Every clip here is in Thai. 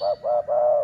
Bye, bye, bye.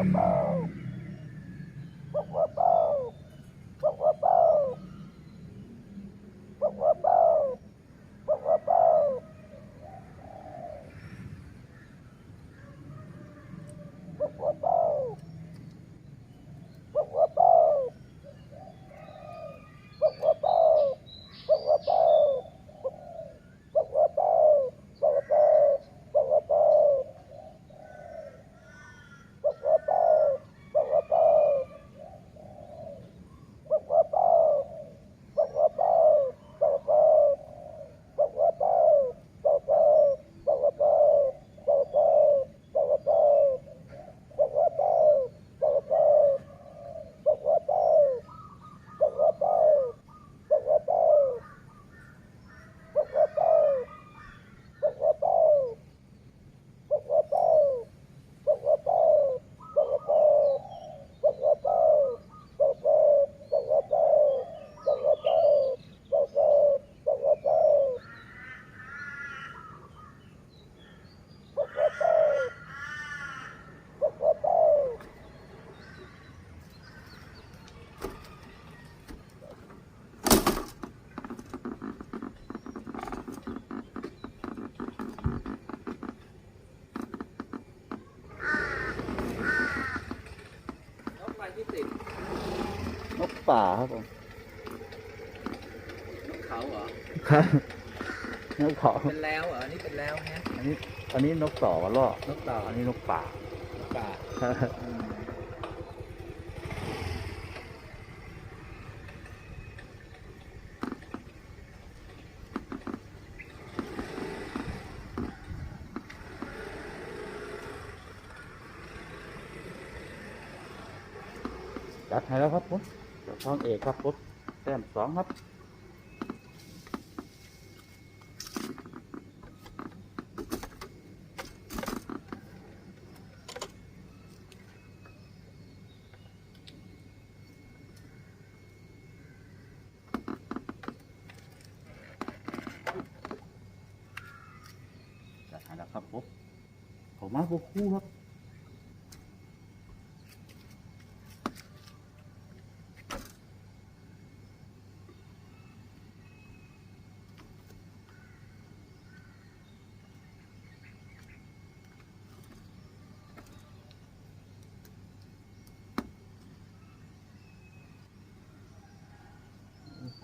Bye-bye. ป่าครับผมนกเขาเหรอ ครับนกเขาเป็นแล้วเหรอ นี่เป็นแล้วฮะอันนี้ อันนี้นกต่อวะล่อนกต่ออันนี้นกป่านกป่าอืมจัดให้แล้วครับผม เจ้องเอกครับผมแต้มสองครับจัดให้แล้วครับผมขอมาพวกคู่ครับ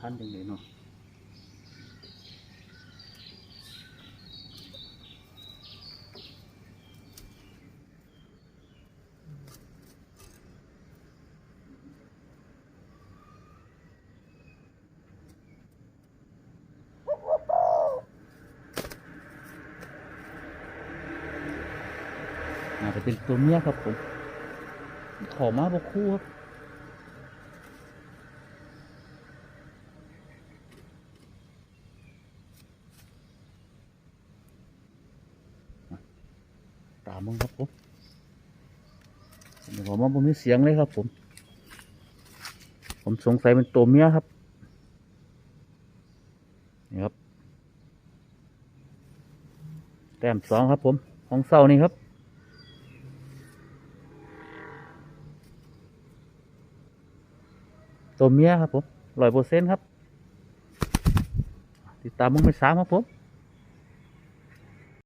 ทันจังเลยเนาะอาจจะเป็นตัวเมียครับผมขอมาบอกคู่ครับามมึงครับผมเดี๋ยวผมว่าผมมีเสียงเลยครับ ผม ผมสงสัยเป็นตัวเมียครับนี่ครับ แต้มสองครับ ผม ของเศร้านี่ครับตัวเมียครับผมร้อยเปอร์เซ็นต์ครับ ติดตามมึงไปสามครับผม